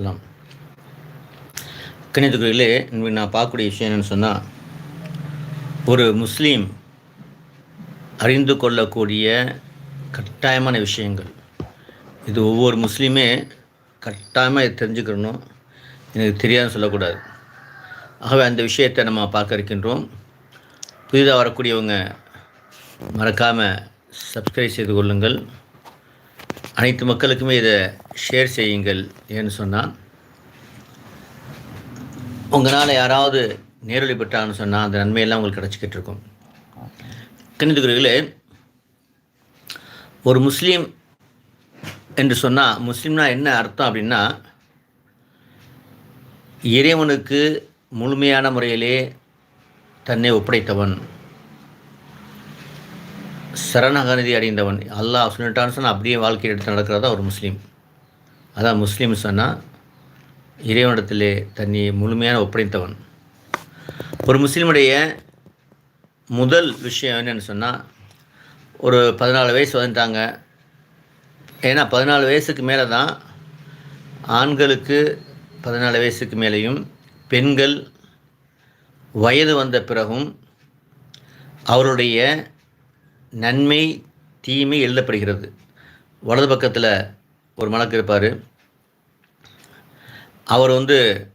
சொல்லலாம் கணிதக்குறையிலே நான் பார்க்கக்கூடிய விஷயம் என்னென்னு சொன்னால் ஒரு முஸ்லீம் அறிந்து கொள்ளக்கூடிய கட்டாயமான விஷயங்கள். இது ஒவ்வொரு முஸ்லீமே கட்டாயமாக இதை தெரிஞ்சுக்கணும். எனக்கு தெரியாதுன்னு சொல்லக்கூடாது. ஆகவே அந்த விஷயத்தை நம்ம பார்க்க இருக்கின்றோம். புதிதாக வரக்கூடியவங்க மறக்காமல் சப்ஸ்கிரைப் செய்து கொள்ளுங்கள். அனைத்து மக்களுக்குமே இதை ஷேர் செய்யுங்கள் ஏன்னு சொன்னால் உங்களால் யாராவது நேரடி பெற்றாங்கன்னு சொன்னால் அந்த நன்மையெல்லாம் உங்களுக்கு கிடச்சிக்கிட்டு இருக்கும். கணிதகுருகளே ஒரு முஸ்லீம் என்று சொன்னால் முஸ்லீம்னா என்ன அர்த்தம் அப்படின்னா இறைவனுக்கு முழுமையான முறையிலே தன்னை ஒப்படைத்தவன். சரணகநிதி அடைந்தவன். அல்லாஹ் சொல்லிட்டான்னு சொன்னால் அப்படியே வாழ்க்கையை எடுத்து நடக்கிறதா ஒரு முஸ்லீம். அதான் முஸ்லீம் சொன்னால் இறைவனிடத்திலே தன்னை முழுமையான ஒப்படைத்தவன். ஒரு முஸ்லீமுடைய முதல் விஷயம் என்னென்னு சொன்னால் ஒரு பதினாலு வயசு வந்துட்டாங்க. ஏன்னா பதினாலு வயசுக்கு மேலே தான் ஆண்களுக்கு பதினாலு வயசுக்கு மேலேயும் பெண்கள் வயது வந்த பிறகும் அவருடைய நன்மை தீமை எழுதப்படுகிறது. வலது பக்கத்தில் ஒரு மலக்கு இருப்பார். அவர் வந்து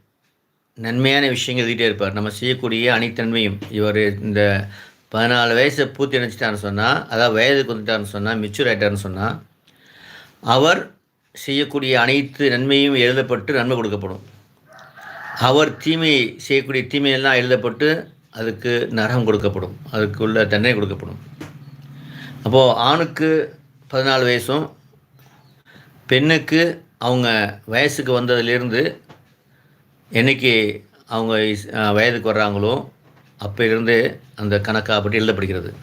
நன்மையான விஷயங்கள் எழுதிட்டே இருப்பார். நம்ம செய்யக்கூடிய அனைத்தன்மையும். இவர் இந்த பதினாலு வயசை பூர்த்தி அடைச்சிட்டான்னு சொன்னால் அதாவது வயதுக்கு வந்துட்டார்னு சொன்னால் மெச்சூர் ஆகிட்டார்னு சொன்னால் அவர் செய்யக்கூடிய அனைத்து நன்மையும் எழுதப்பட்டு நன்மை கொடுக்கப்படும். அவர் தீமை செய்யக்கூடிய தீமையெல்லாம் எழுதப்பட்டு அதுக்கு நரகம் கொடுக்கப்படும். அதுக்கு உள்ள தண்டனை கொடுக்கப்படும். அப்போது ஆணுக்கு பதினாலு வயசும் பெண்ணுக்கு அவங்க வயசுக்கு வந்ததுலேருந்து என்றைக்கு அவங்க வயதுக்கு வர்றாங்களோ அப்போ அந்த கணக்காக அப்படி எழுதப்படுகிறது.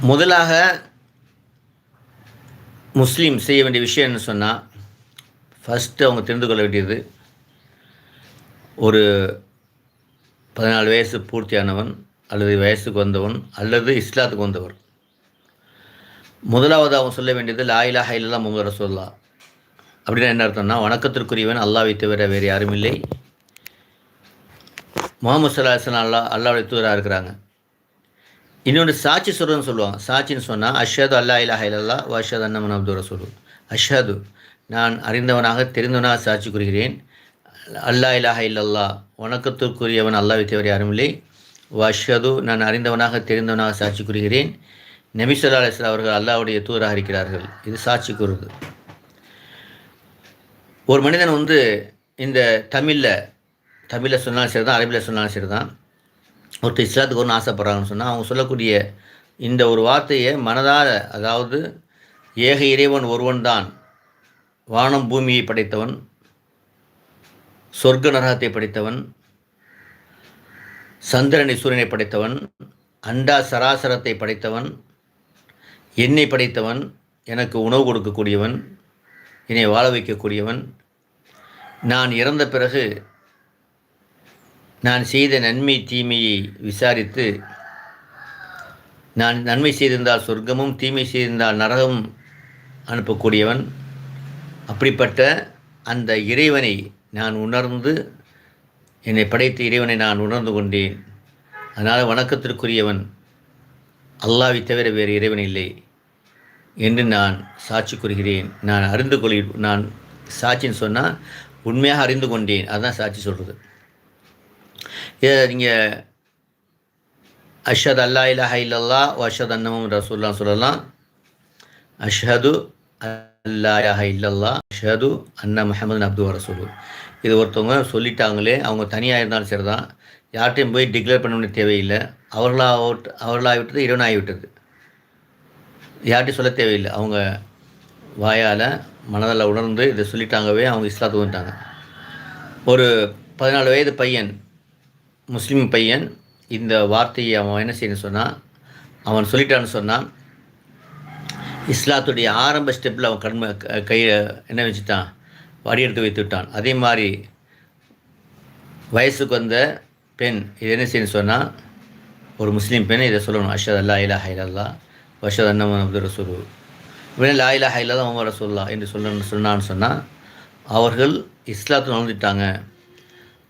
முதலாக முஸ்லீம் செய்ய வேண்டிய விஷயம் என்ன சொன்னால் ஃபஸ்ட்டு அவங்க தெரிந்து கொள்ள வேண்டியது ஒரு பதினாலு வயசு பூர்த்தியானவன் அல்லது வயசுக்கு வந்தவன் அல்லது இஸ்லாத்துக்கு வந்தவர். முதலாவது அவன் சொல்ல வேண்டியது லாயிலா ஹைலா முகமது ரசோல்லா அப்படின்னா என்ன அர்த்தம்னா வணக்கத்திற்குரியவன் அல்லாவை தவிர வேறு யாரும் இல்லை. முகமது சல்லாஹன் அல்லா அல்லாவுடைய தூதராக இருக்கிறாங்க. இன்னொன்று சாட்சி சொல்கிறதுன்னு சொல்லுவாங்க. சாட்சின்னு சொன்னால் அஷது அல்லா இலா ஹைலல்லா வஷத் அன்னமன் அப்துல் ரசூல் அஷது நான் அறிந்தவனாக தெரிந்தவனாக சாட்சி கூறுகிறேன். அல்லா இலாஹ இல்லல்லா வணக்கத்திற்குரியவன் அல்லாவை தவிர யாரும் இல்லை. வஷது நான் அறிந்தவனாக தெரிந்தவனாக சாட்சி கூறுகிறேன். நபிசல்லா அலிஸ்லாம் அவர்கள் அல்லாவுடைய தூதராக இருக்கிறார்கள். இது சாட்சி கூறுது. ஒரு மனிதன் வந்து இந்த தமிழில் தமிழில் சொன்னாலும் சரி தான் அரபியில் சொன்னாலும் சரி தான் ஒருத்தர் இஸ்லாத்துக்கு ஒன்று ஆசைப்பட்றாங்கன்னு சொன்னால் அவங்க சொல்லக்கூடிய இந்த ஒரு வார்த்தையை மனதால் அதாவது ஏக இறைவன் ஒருவன் தான் வானம் பூமியை படைத்தவன் சொர்க்க நரகத்தை படைத்தவன் சந்திரனை சூரியனை படைத்தவன் அண்டா சராசரத்தை படைத்தவன் என்னை படைத்தவன் எனக்கு உணவு கொடுக்கக்கூடியவன் என்னை வாழ வைக்கக்கூடியவன். நான் இறந்த பிறகு நான் செய்த நன்மை தீமையை விசாரித்து நான் நன்மை செய்திருந்தால் சொர்க்கமும் தீமை செய்திருந்தால் நரகமும் அனுப்பக்கூடியவன். அப்படிப்பட்ட அந்த இறைவனை நான் உணர்ந்து என்னை படைத்த இறைவனை நான் உணர்ந்து கொண்டேன். அதனால் வணக்கத்திற்குரியவன் அல்லாவை தவிர வேறு இறைவன் இல்லை என்று நான் சாட்சி கூறுகிறேன். நான் அறிந்து கொள் நான் சாட்சின்னு சொன்னால் உண்மையாக அறிந்து கொண்டேன். அதுதான் சாட்சி சொல்கிறது இதை நீங்கள் அஷத் அல்லா இலஹ இல்லல்லா அஷத் அன்னமும் ரசூல்லாம் சொல்லலாம். அஷது அல்லா இல்லல்லா ஷது அண்ணா முஹமது அப்து ரசூலு இது ஒருத்தவங்க சொல்லிட்டாங்களே அவங்க தனியாக இருந்தாலும் சரி தான் யார்கிட்டையும் போய் டிக்ளேர் பண்ண வேண்டிய தேவையில்லை. அவர்களாக அவர்களாகிவிட்டது இறைவனாகிவிட்டது. யார்கிட்டையும் சொல்ல தேவையில்லை. அவங்க வாயால் மனதில் உணர்ந்து இதை சொல்லிட்டாங்கவே அவங்க இஸ்லாத்துக்கு வந்துட்டாங்க. ஒரு பதினாலு வயது பையன் முஸ்லீம் பையன் இந்த வார்த்தையை அவன் என்ன செய்யணும்னு சொன்னால் அவன் சொல்லிட்டான்னு சொன்னான் இஸ்லாத்துடைய ஆரம்ப ஸ்டெப்பில் அவன் கண்மை கையை என்ன வச்சுட்டான்? வடி எடுத்து வைத்து விட்டான். அதே மாதிரி வயசுக்கு வந்த பெண் இது என்ன செய்யணும் சொன்னால் ஒரு முஸ்லீம் பெண் இதை சொல்லணும். அஷத் அல்லா இலா ஹைலல்லா வஷத் அண்ணம் அப்துல் ரசூல் இவனே லாயிலா ஹைலா முகமது ரசூல்லா என்று சொல்ல சொன்னான்னு சொன்னால் அவர்கள் இஸ்லாத்தில் நுழைஞ்சிட்டாங்க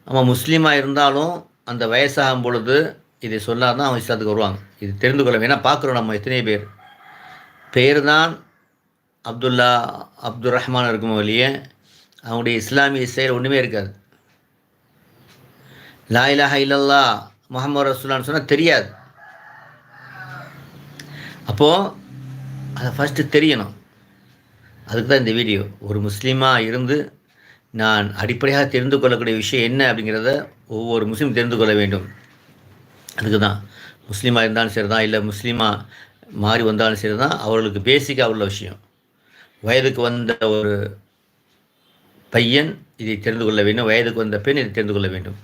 அவன் முஸ்லீமாக இருந்தாலும் அந்த வயசாகும் பொழுது இதை சொல்லாதான் அவன் இஸ்லாத்துக்கு வருவாங்க. இது தெரிந்து கொள்ள வேணால் பார்க்குறோம் நம்ம எத்தனை பேர். பேர் தான் அப்துல்லா அப்துல் ரஹ்மான் இருக்கும் வழியே அவங்களுடைய இஸ்லாமிய செயல் ஒன்றுமே இருக்காது. லா இலாஹ இல்லல்லா முகமது ரசூலான்னு சொன்னால் தெரியாது. அப்போது அதை ஃபஸ்ட்டு தெரியணும். அதுக்கு தான் இந்த வீடியோ. ஒரு முஸ்லீமாக இருந்து நான் அடிப்படையாக தெரிந்து கொள்ளக்கூடிய விஷயம் என்ன அப்படிங்கிறத ஒவ்வொரு முஸ்லீம் தெரிந்து கொள்ள வேண்டும். அதுக்கு தான் முஸ்லீமாக இருந்தாலும் சரி தான் இல்லை முஸ்லீமாக மாறி வந்தாலும் சரி தான் அவர்களுக்கு பேசிக்காக உள்ள விஷயம். வயதுக்கு வந்த ஒரு பையன் இதை தெரிந்து கொள்ள வேண்டும். வயதுக்கு வந்த பெண் இதை தெரிந்து கொள்ள வேண்டும்.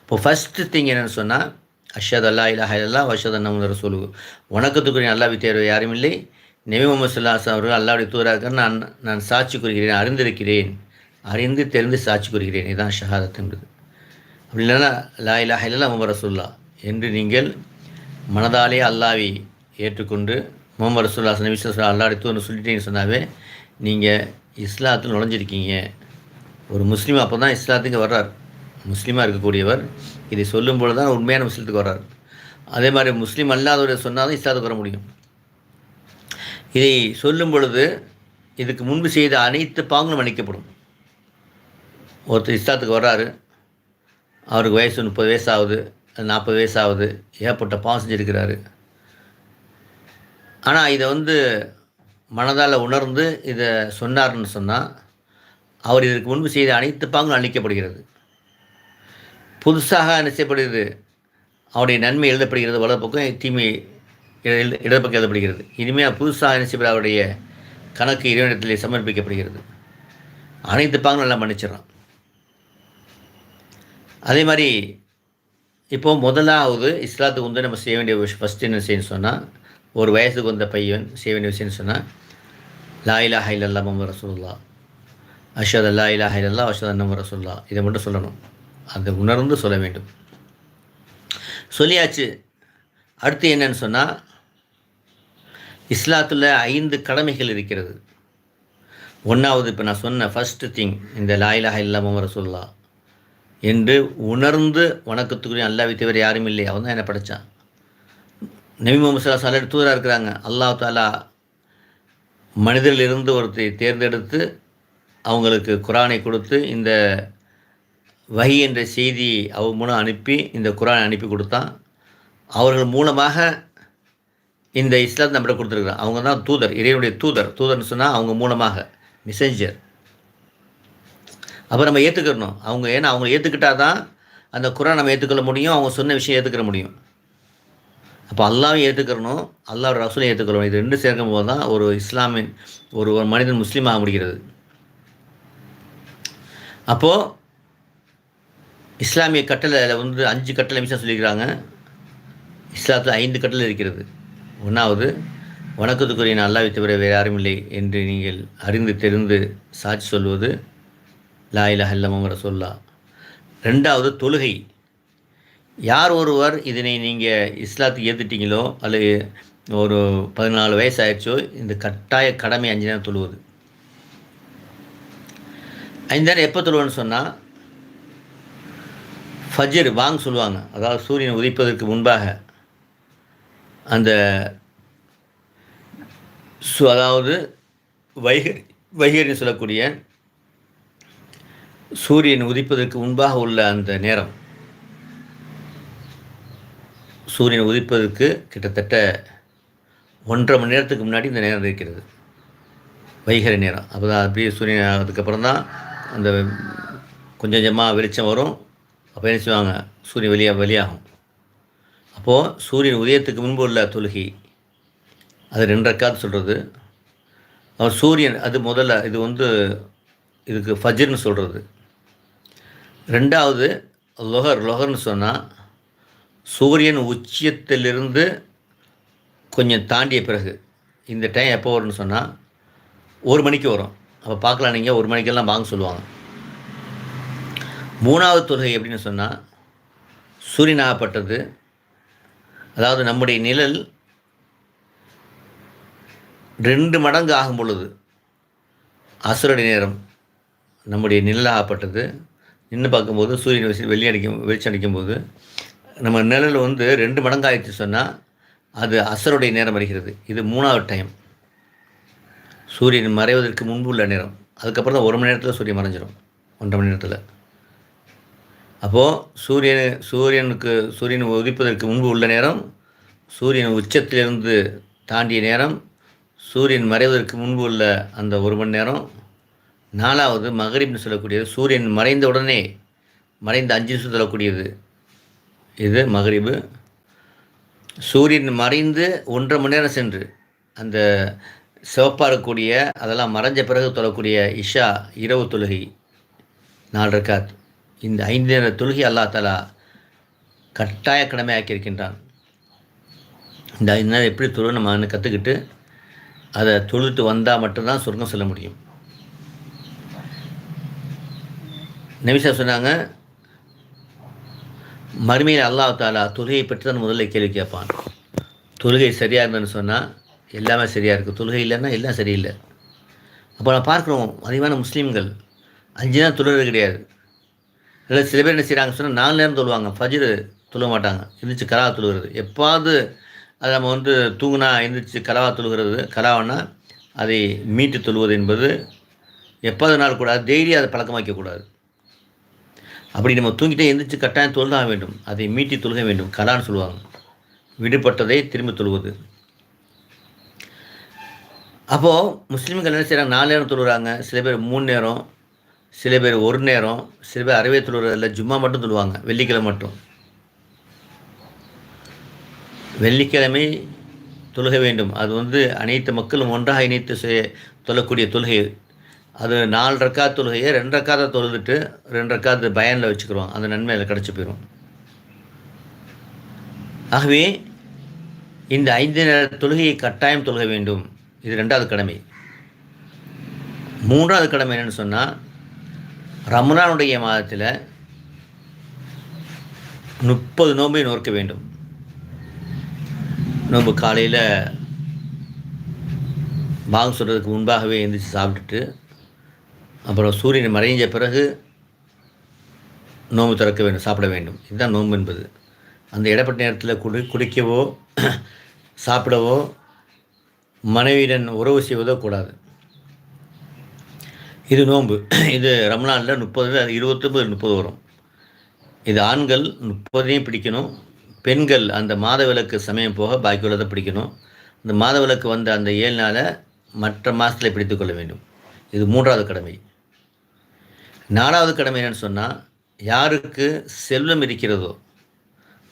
இப்போ ஃபஸ்ட்டு திங் என்னென்னு சொன்னால் அஷத் அல்லா இலா இல்லா அஷத் அண்ணன் சொல்லு வணக்கத்துக்குரிய அல்லாவி தேர்வு யாரும் இல்லை. நெபி முகமது சொல்லாஸ் அவர்கள் அல்லாவுடைய தூராக நான் நான் சாட்சி கூறுகிறேன் அறிந்திருக்கிறேன். அறிந்து தெரிந்து சாட்சி கூறுகிறேன். இதுதான் ஷஹாதத் என்பது. அப்படி இல்லைன்னா லா இலா இல்லா முகமது ரசூல்லா என்று நீங்கள் மனதாலே அல்லாவி ஏற்றுக்கொண்டு முகமது ரசூல்லா நபி சொல்லா அல்லாவுடைய தூர்னு சொல்லிட்டீங்கன்னு சொன்னாவே நீங்கள் இஸ்லாத்தில் நுழைஞ்சிருக்கீங்க. ஒரு முஸ்லீம் அப்போ தான் இஸ்லாத்துக்கு வர்றார். முஸ்லீமாக இருக்கக்கூடியவர் இதை சொல்லும் பொழுது தான் உண்மையான முஸ்லீத்துக்கு வர்றார். அதே மாதிரி முஸ்லீம் அல்லாதவரை சொன்னால் தான் இஸ்லாத்துக்கு வர முடியும். இதை சொல்லும் பொழுது இதுக்கு முன்பு செய்த அனைத்து பாங்களும் அணிக்கப்படும் ஒருத்தர் இஸ்லாத்துக்கு வர்றாரு. அவருக்கு வயசு முப்பது வயசு ஆகுது நாற்பது வயசு ஆகுது ஏகப்பட்ட பாவம் செஞ்சுருக்கிறாரு. ஆனால் இதை வந்து மனதால் உணர்ந்து இதை சொன்னார்னு சொன்னால் அவர் இதற்கு முன்பு செய்த அனைத்து பாங்கும் அளிக்கப்படுகிறது புதுசாக என்ன செய்யப்படுகிறது அவருடைய நன்மை எழுதப்படுகிறது. வலது பக்கம் தீமை இடது பக்கம் எழுதப்படுகிறது. இனிமேல் புதுசாக என்ன அவருடைய கணக்கு இறைவனத்தில் சமர்ப்பிக்கப்படுகிறது. அனைத்து பாங்களும் நல்லா மன்னிச்சிடறான். அதே மாதிரி இப்போது முதலாவது இஸ்லாத்துக்கு வந்து நம்ம செய்ய வேண்டிய விஷயம் ஃபஸ்ட்டு என்ன செய்யணும் சொன்னால் ஒரு வயசுக்கு வந்த பையன் செய்ய வேண்டிய விஷயம்னு சொன்னால் லா ஹைலல்லா இல்லல்லா முகமது ரசூல்லா அஷத் அல்லா இலாஹ இல்லல்லா அஷத் அன்னம ரசூல்லா இதை மட்டும் சொல்லணும். அதை உணர்ந்து சொல்ல வேண்டும். சொல்லியாச்சு. அடுத்து என்னன்னு சொன்னால் இஸ்லாத்தில் ஐந்து கடமைகள் இருக்கிறது. ஒன்றாவது இப்போ நான் சொன்ன ஃபஸ்ட்டு திங் இந்த லாயிலாக இல்லாமல் ரசூல்லா என்று உணர்ந்து வணக்கத்துக்குரிய அல்லாவை தவிர யாரும் இல்லை. அவன் தான் என்ன படைத்தான் நபி முகமது சல்லா சல்லா இருக்கிறாங்க. அல்லாஹ் தாலா மனிதரிலிருந்து ஒருத்தை தேர்ந்தெடுத்து அவங்களுக்கு குரானை கொடுத்து இந்த வகி என்ற செய்தி அவங்க மூலம் அனுப்பி இந்த குரானை அனுப்பி கொடுத்தான். அவர்கள் மூலமாக இந்த இஸ்லாம் நம்மகிட்ட கொடுத்துருக்குறாங்க அவங்க தான் தூதர் இறைவனுடைய தூதர். தூதர்னு சொன்னால் அவங்க மூலமாக மெசேஞ்சர் அப்போ நம்ம ஏற்றுக்கணும் அவங்க ஏன்னா அவங்க ஏற்றுக்கிட்டால் தான் அந்த குரான் நம்ம ஏற்றுக்கொள்ள முடியும் அவங்க சொன்ன விஷயம் ஏற்றுக்கிற முடியும். அப்போ அல்லாவும் ஏற்றுக்கிறணும் அல்லாவோட ரசூலையும் ஏற்றுக்கொள்ளணும் இது ரெண்டு சேர்க்கும் போது தான் ஒரு இஸ்லாமின் ஒரு ஒரு மனிதன் முஸ்லீம் ஆக முடிகிறது. அப்போது இஸ்லாமிய கட்டளை வந்து அஞ்சு கட்டளை மிஷம் சொல்லியிருக்கிறாங்க. இஸ்லாத்தில் ஐந்து கட்டளை இருக்கிறது. ஒன்றாவது வணக்கத்துக்குரிய அல்லாவை தவிர வேறு யாரும் இல்லை என்று நீங்கள் அறிந்து தெரிந்து சாட்சி சொல்வது லாயிலா ஹல்லமங்கிற சொல்லா ரெண்டாவது தொழுகை. யார் ஒருவர் இதனை நீங்கள் இஸ்லாத்துக்கு ஏற்றுட்டீங்களோ அல்லது ஒரு பதினாலு வயசு ஆயிடுச்சோ இந்த கட்டாய கடமை அஞ்சு நேரம் தொழுவது. அஞ்சு நேரம் எப்போ தொழுவோன்னு சொன்னால் ஃபஜர் வாங் சொல்லுவாங்க. அதாவது சூரியன் உதிப்பதற்கு முன்பாக அந்த சு அதாவது வைகரி வைகரின்னு சொல்லக்கூடிய சூரியன் உதிப்பதற்கு முன்பாக உள்ள அந்த நேரம். சூரியன் உதிப்பதற்கு கிட்டத்தட்ட ஒன்றரை மணி நேரத்துக்கு முன்னாடி இந்த நேரம் இருக்கிறது. வைகரை நேரம். அப்போ தான் அப்படியே சூரியன் ஆகிறதுக்கப்புறம் தான் அந்த கொஞ்சம் கொஞ்சமாக வெளிச்சம் வரும். அப்போ என்ன செய்வாங்க? சூரியன் வெளியாக வெளியாகும். அப்போது சூரியன் உதயத்துக்கு முன்பு உள்ள தொழுகை அது ரெண்டரைக்காது சொல்கிறது அவர் சூரியன் அது முதல்ல இது வந்து இதுக்கு ஃபஜர்னு சொல்கிறது ரெண்டாவது லொஹர் லொஹர்னு சொன்னால் சூரியன் உச்சியத்திலிருந்து கொஞ்சம் தாண்டிய பிறகு இந்த டைம் எப்போ வரும்னு சொன்னால் ஒரு மணிக்கு வரும். அப்போ பார்க்கலாம் நீங்கள் ஒரு மணிக்கெல்லாம் வாங்க சொல்லுவாங்க. மூணாவது தொழுகை எப்படின்னு சொன்னால் சூரியனாகப்பட்டது அதாவது நம்முடைய நிழல் ரெண்டு மடங்கு ஆகும் பொழுது அசுரடி நேரம் நம்முடைய நிழலாகப்பட்டது நின்று பார்க்கும்போது சூரியன் வெளியடிக்கும் வெளியே அடிக்கும் வெளிச்சம் அடிக்கும்போது நம்ம நிழல் வந்து ரெண்டு மடங்காயிடுச்சு சொன்னால் அது அசருடைய நேரம் வருகிறது. இது மூணாவது டைம் சூரியன் மறைவதற்கு முன்பு உள்ள நேரம். அதுக்கப்புறம் தான் ஒரு மணி நேரத்தில் சூரியன் மறைஞ்சிடும் ஒன்றரை மணி நேரத்தில். அப்போது சூரியன் சூரியனுக்கு சூரியன் உதிப்பதற்கு முன்பு உள்ள நேரம் சூரியன் உச்சத்திலிருந்து தாண்டிய நேரம் சூரியன் மறைவதற்கு முன்பு உள்ள அந்த ஒரு மணி நேரம் நாலாவது மகரிப்னு சொல்லக்கூடியது சூரியன் மறைந்த உடனே மறைந்த அஞ்சு நிமிஷம் சொல்லக்கூடியது இது மகரிபு. சூரியன் மறைந்து ஒன்றரை மணி நேரம் சென்று அந்த சிவப்பாக இருக்கக்கூடிய அதெல்லாம் மறைஞ்ச பிறகு தொழக்கூடிய இஷா இரவு தொழுகை நாலு ரக்காத். இந்த ஐந்து நேர தொழுகை அல்லா தலா கட்டாய கடமையாக்கியிருக்கின்றான் இந்த ஐந்து நேரம் எப்படி தொழு நம்ம கற்றுக்கிட்டு அதை தொழுத்து வந்தால் மட்டும்தான் சொர்க்கம் சொல்ல முடியும். நபிசா சொன்னாங்க மறுமையில் அல்லாஹ் தாலா தொழுகை பற்றி தான் முதல்ல கேள்வி கேட்பான். தொழுகை சரியாக இருந்ததுன்னு சொன்னால் எல்லாமே சரியாக இருக்குது தொழுகை இல்லைன்னா எல்லாம் சரியில்லை. அப்போ நான் பார்க்குறோம் அதிகமான முஸ்லீம்கள் அஞ்சு நேரம் தொழுகிறது கிடையாது. இல்லை சில பேர் என்ன செய்கிறாங்க சொன்னால் நாலு நேரம் தொழுவாங்க. ஃபஜ்ரு தொழுவ மாட்டாங்க. எழுந்திரிச்சு கலவா தொழுகிறது. எப்பாவது அதை நம்ம வந்து தூங்குனா எழுந்திரிச்சு கலவா தொழுகிறது கலாவன்னா அதை மீட்டு தொழுவது என்பது எப்பாவது நாள் கூடாது டெய்லி அதை பழக்கமாக்கக்கூடாது அப்படி நம்ம தூங்கிட்டே எந்திரிச்சு கட்டாயம் தொழுதாக வேண்டும். அதை மீட்டி தொழுக வேண்டும். கலான்னு சொல்லுவாங்க. விடுபட்டதை திரும்பி தொழுவது. அப்போது முஸ்லீம்கள் என்ன செய்கிறாங்க நாலு நேரம் தொழுகிறாங்க சில பேர் மூணு நேரம் சில பேர் ஒரு நேரம் சில பேர் அறவே தொழுகிறதில்ல ஜும்மா மட்டும் தொழுவாங்க. வெள்ளிக்கிழமை மட்டும். வெள்ளிக்கிழமை தொழுக வேண்டும். அது வந்து அனைத்து மக்களும் ஒன்றாக இணைத்து செய்ய தொழக்கூடிய தொழுகை அது நாலு ரக்கா தொழுகையை ரெண்டு ரக்காத தொழுதுட்டு ரெண்டு ரக்காத்து பயனில் வச்சுக்கிறோம். அந்த நன்மையில் கிடச்சி போயிடும் ஆகவே இந்த ஐந்து நேர தொழுகையை கட்டாயம் தொழுக வேண்டும். இது ரெண்டாவது கடமை. மூன்றாவது கடமை என்னென்னு சொன்னால் ரமணானுடைய மாதத்தில் முப்பது நோம்பை நோக்க வேண்டும். நோம்பு காலையில் பாகம் சொல்கிறதுக்கு முன்பாகவே எழுந்திரிச்சு சாப்பிட்டுட்டு அப்புறம் சூரியன் மறைஞ்ச பிறகு நோம்பு திறக்க வேண்டும் சாப்பிட வேண்டும். இதுதான் நோம்பு என்பது. அந்த இடப்பட்ட நேரத்தில் குடி குடிக்கவோ சாப்பிடவோ மனைவியுடன் உறவு செய்வதோ கூடாது. இது நோன்பு. இது ரம்லானில் முப்பது இருபத்தொம்பது முப்பது வரும். இது ஆண்கள் முப்பதையும் பிடிக்கணும். பெண்கள் அந்த மாத விளக்கு சமயம் போக பாக்கி உள்ளதை பிடிக்கணும். இந்த மாத விளக்கு வந்த அந்த ஏழு நாளை மற்ற மாதத்தில் பிடித்து கொள்ள வேண்டும். இது மூன்றாவது கடமை. நாலாவது கடமை என்னென்னு சொன்னால் யாருக்கு செல்வம் இருக்கிறதோ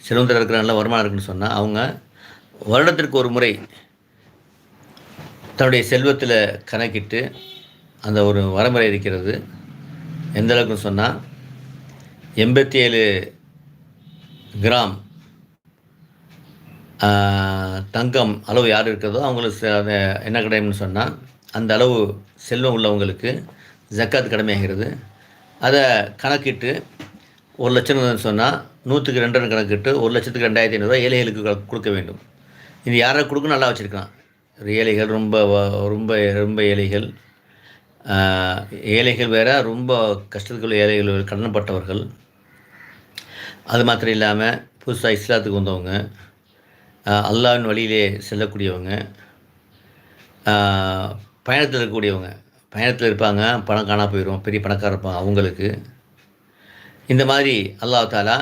செல்வத்தில் இருக்கிற நல்ல வருமானம் இருக்குன்னு சொன்னால் அவங்க வருடத்திற்கு ஒரு முறை தன்னுடைய செல்வத்தில் கணக்கிட்டு அந்த ஒரு வரமுறை இருக்கிறது. எந்த அளவுக்குன்னு சொன்னால் எண்பத்தி ஏழு கிராம் தங்கம் அளவு யார் இருக்கிறதோ அவங்களுக்கு என்ன கடமைன்னு சொன்னால் அந்த அளவு செல்வம் உள்ளவங்களுக்கு ஜக்காத் கடமையாகிறது. அதை கணக்கிட்டு ஒரு லட்சம் சொன்னால் நூற்றுக்கு ரெண்டு கணக்கிட்டு ஒரு லட்சத்துக்கு ரெண்டாயிரத்தி ஐநூறுரூவா ஏழைகளுக்கு கொடுக்க வேண்டும். இது யாரை கொடுக்கணும் நல்லா வச்சுருக்கான். ஏழைகள் ரொம்ப ரொம்ப ரொம்ப ஏழைகள். ஏழைகள் வேறு ரொம்ப கஷ்டத்துக்குள்ள ஏழைகள் கடனப்பட்டவர்கள் அது மாத்திரம் இல்லாமல் புதுசாக இஸ்லாத்துக்கு வந்தவங்க அல்லாவின் வழியிலே செல்லக்கூடியவங்க பயணத்தில் இருக்கக்கூடியவங்க பயணத்தில் இருப்பாங்க பணம் காணா போயிடும் பெரிய பணக்கார இருப்பாங்க அவங்களுக்கு. இந்த மாதிரி அல்லாஹ் தாலா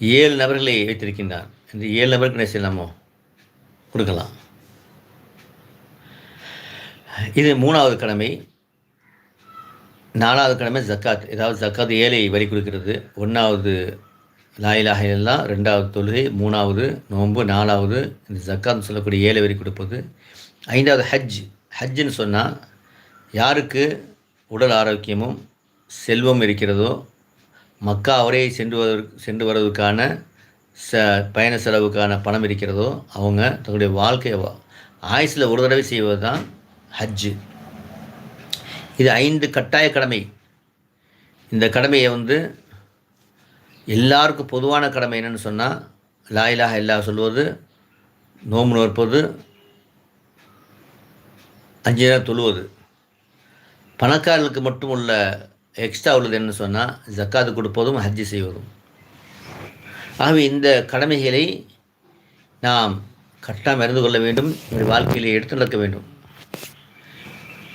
ஏழு நபர்களை வைத்திருக்கின்றார் இந்த ஏழு நபருக்கு என்ன செய்யலாமோ? கொடுக்கலாம். இது மூணாவது கடமை. நாலாவது கடமை ஜக்காத். ஏதாவது ஜக்காத் ஏழை வரி கொடுக்கிறது. ஒன்றாவது லாயிலாக எல்லாம் ரெண்டாவது தொழுகை மூணாவது நோன்பு நாலாவது இந்த ஜக்காத்னு சொல்லக்கூடிய ஏழை வரி கொடுப்பது. ஐந்தாவது ஹஜ். ஹஜ்ஜுன்னு சொன்னால் யாருக்கு உடல் ஆரோக்கியமும் செல்வம் இருக்கிறதோ மக்கா அவரே சென்று வருவதற்கு சென்று வருவதற்கான ச பயண செலவுக்கான பணம் இருக்கிறதோ அவங்க தங்களுடைய வாழ்க்கையை ஆயுசில் ஒரு தடவை செய்வது தான் ஹஜ்ஜு. இது ஐந்து கட்டாய கடமை. இந்த கடமையை வந்து எல்லாருக்கும் பொதுவான கடமை என்னென்னு சொன்னால் லாயிலாக எல்லா சொல்வது நோம்பு நோற்பது அஞ்சு நேரம் தொழுவது. பணக்காரர்களுக்கு மட்டும் உள்ள எக்ஸ்ட்ரா உள்ளது என்ன சொன்னால் ஜக்காத்து கொடுப்பதும் ஹஜ்ஜி செய்வதும். ஆகவே இந்த கடமைகளை நாம் கட்டாமல் இருந்து கொள்ள வேண்டும் நம்முடைய வாழ்க்கையிலே எடுத்து நடக்க வேண்டும்.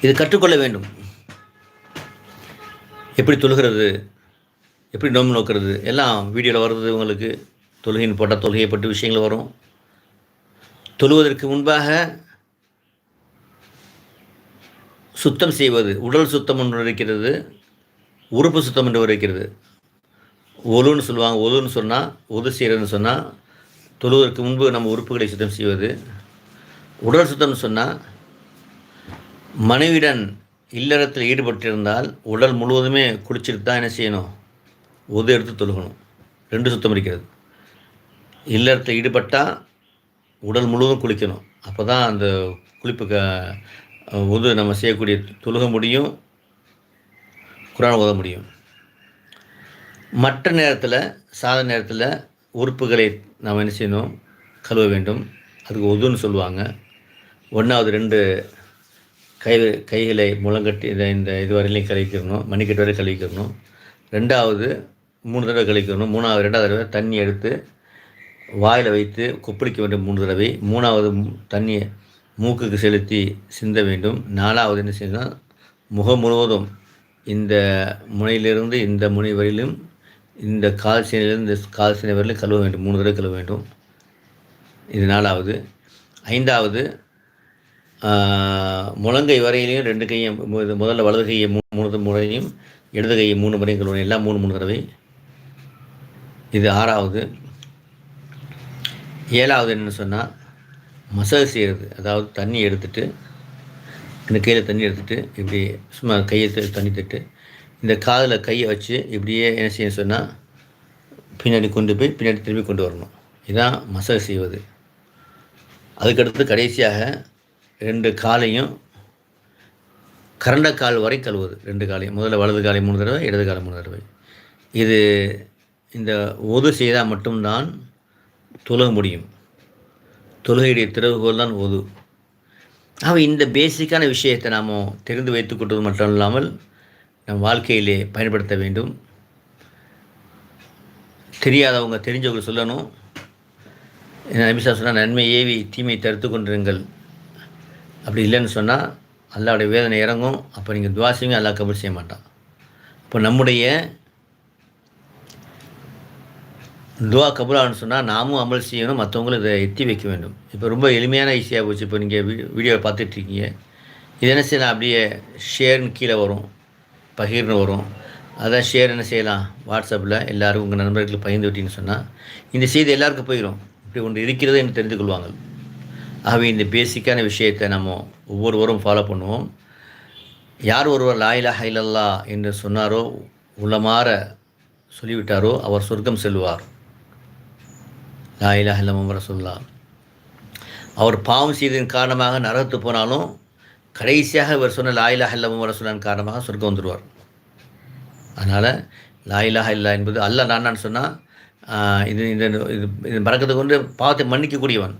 இது கற்றுக்கொள்ள வேண்டும். எப்படி தொழுகிறது எப்படி நோம்பு நோக்கிறது எல்லாம் வீடியோவில் வருது உங்களுக்கு. தொழுகையின் போட்டால் தொழுகையை பற்றி விஷயங்கள் வரும். தொழுவதற்கு முன்பாக சுத்தம் செய்வது உடல் சுத்தம் ஒன்று இருக்கிறது உறுப்பு சுத்தம் என்று இருக்கிறது. ஒலுன்னு சொல்லுவாங்க ஒலுன்னு சொன்னால் ஒது செய்கிறதுன்னு சொன்னால் தொழுவதற்கு முன்பு நம்ம உறுப்புகளை சுத்தம் செய்வது. உடல் சுத்தம்னு சொன்னால் மனைவிடன் இல்லறத்தில் ஈடுபட்டிருந்தால் உடல் முழுவதுமே குளிச்சுட்டு தான் என்ன செய்யணும்? ஒது எடுத்து தொழுகணும். ரெண்டு சுத்தம் இருக்கிறது. இல்லறத்தில் ஈடுபட்டால் உடல் முழுவதும் குளிக்கணும். அப்போ தான் அந்த குளிப்பு க உது நம்ம செய்யக்கூடிய தொழுக முடியும் குரான் ஓத முடியும். மற்ற நேரத்தில் சாத நேரத்தில் உறுப்புகளை நாம் என்ன செய்யணும்? கழுவ வேண்டும். அதுக்கு உதுன்னு சொல்லுவாங்க. ஒன்றாவது ரெண்டு கை கைகளை முழங்கட்டி இந்த இந்த இது வரையிலையும் கழிக்கிறணும் மணிக்கட்டு வரை கழிக்கிறணும் ரெண்டாவது மூணு தடவை கழிக்கணும் மூணாவது ரெண்டாவது தடவை தண்ணி எடுத்து வாயில் வைத்து கொப்பளிக்க வேண்டும் மூணு தடவை. மூணாவது தண்ணியை மூக்குக்கு செலுத்தி சிந்த வேண்டும். நாலாவது என்ன செய்யணும் முகம் முழுவதும் இந்த முனையிலிருந்து இந்த முனை வரையிலும் இந்த கால் சீனையிலிருந்து இந்த கால் சீனை வரையிலும் கழுவ வேண்டும். மூணு தடவை கழுவ வேண்டும். இது நாலாவது. ஐந்தாவது முழங்கை வரையிலையும் ரெண்டு கையும் முதல்ல வலது கையை மூணு மூணு முறையும் இடது கையை மூணு முறையும் கழுவணும். எல்லாம் மூணு மூணு தடவை. இது ஆறாவது. ஏழாவது என்னன்னு சொன்னால் மசாஜ் செய்கிறது அதாவது தண்ணி எடுத்துகிட்டு இந்த கையில் தண்ணி எடுத்துகிட்டு இப்படி சும்மா கையை தண்ணி தட்டு இந்த காதில் கையை வச்சு இப்படியே என்ன செய்யணும் சொன்னால் பின்னாடி கொண்டு போய் பின்னாடி திரும்பி கொண்டு வரணும். இதுதான் மசாஜ் செய்வது. அதுக்கடுத்து கடைசியாக ரெண்டு காலையும் கரண்ட கால் வரை கழுவுது ரெண்டு காலையும். முதல்ல வலது காலை மூணு தடவை இடது காலை மூணு தடவை. இது இந்த ஒது செய்தால் மட்டும்தான் தொழுக முடியும். தொழுகையுடைய திறவுகோல் தான் ஒது ஆக இந்த பேசிக்கான விஷயத்தை நாம் தெரிந்து வைத்துக்கொண்டது மட்டும் இல்லாமல் நம் வாழ்க்கையிலே பயன்படுத்த வேண்டும். தெரியாதவங்க தெரிஞ்சவங்க சொல்லணும். நபிசா சொன்னால் நன்மை ஏவி தீமை தடுத்து கொண்டிருங்கள். அப்படி இல்லைன்னு சொன்னால் அல்லாவுடைய வேதனை இறங்கும். அப்போ நீங்கள் துவாசியுமே அல்லா கபல் செய்ய மாட்டான். இப்போ நம்முடைய துவா கபுலான்னு சொன்னால் நாமும் அமல் செய்யணும் மற்றவங்களும் இதை எத்தி வைக்க வேண்டும். இப்போ ரொம்ப எளிமையான ஈஸியாக போச்சு. இப்போ நீங்கள் வீடியோவை பார்த்துட்ருக்கீங்க. இது என்ன செய்யலாம்? அப்படியே ஷேர்னு கீழே வரும். பகிர்னு வரும். அதான் ஷேர் என்ன செய்யலாம்? வாட்ஸ்அப்பில் எல்லோரும் உங்கள் நண்பர்களுக்கு பகிர்ந்து விட்டீங்கன்னு சொன்னால் இந்த செய்தி எல்லாருக்கும் போயிடும் இப்படி ஒன்று இருக்கிறது என்று தெரிந்து கொள்வாங்க ஆகவே இந்த பேசிக்கான விஷயத்தை நம்ம ஒவ்வொருவரும் ஃபாலோ பண்ணுவோம். யார் ஒருவர் லாயிலா ஹைலல்லா என்று சொன்னாரோ உள்ளமாற சொல்லிவிட்டாரோ அவர் சொர்க்கம் செல்வார். லாயிலா இல்லம் ரசுல்லா அவர் பாவம் செய்ததன் காரணமாக நரகத்து போனாலும் கடைசியாக இவர் சொன்ன லாயிலா இல்லம் ரசுல்லான் காரணமாக சொர்க்கம் வந்துடுவார். அதனால் லாயிலா இல்லா என்பது அல்ல நான் சொன்னால் இது இந்த இது இது பறக்கத்தை கொண்டு பாவத்தை மன்னிக்கக்கூடியவன்.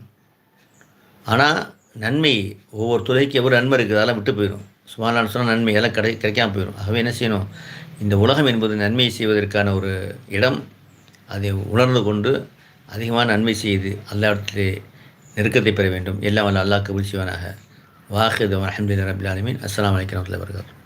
ஆனால் நன்மை ஒவ்வொரு துறைக்கு எவ்வளோ நன்மை இருக்குது அதெல்லாம் விட்டு போயிடும் சுமாரான சொன்னால் நன்மை எல்லாம் கிடை கிடைக்காமல் போயிடும் ஆகவே என்ன செய்யணும்? இந்த உலகம் என்பது நன்மை செய்வதற்கான ஒரு இடம் அதை உணர்ந்து கொண்டு அதிகமாக நன்மை செய்து அல்லாவிடத்திலே நெருக்கத்தை பெற வேண்டும். எல்லாம் வல்ல அல்லாஹ் கபுல் செய்வானாக. வாஹித் அஹமது ரபில் அலமின் அஸ்லாம் வலைக்கம் வரகாத்து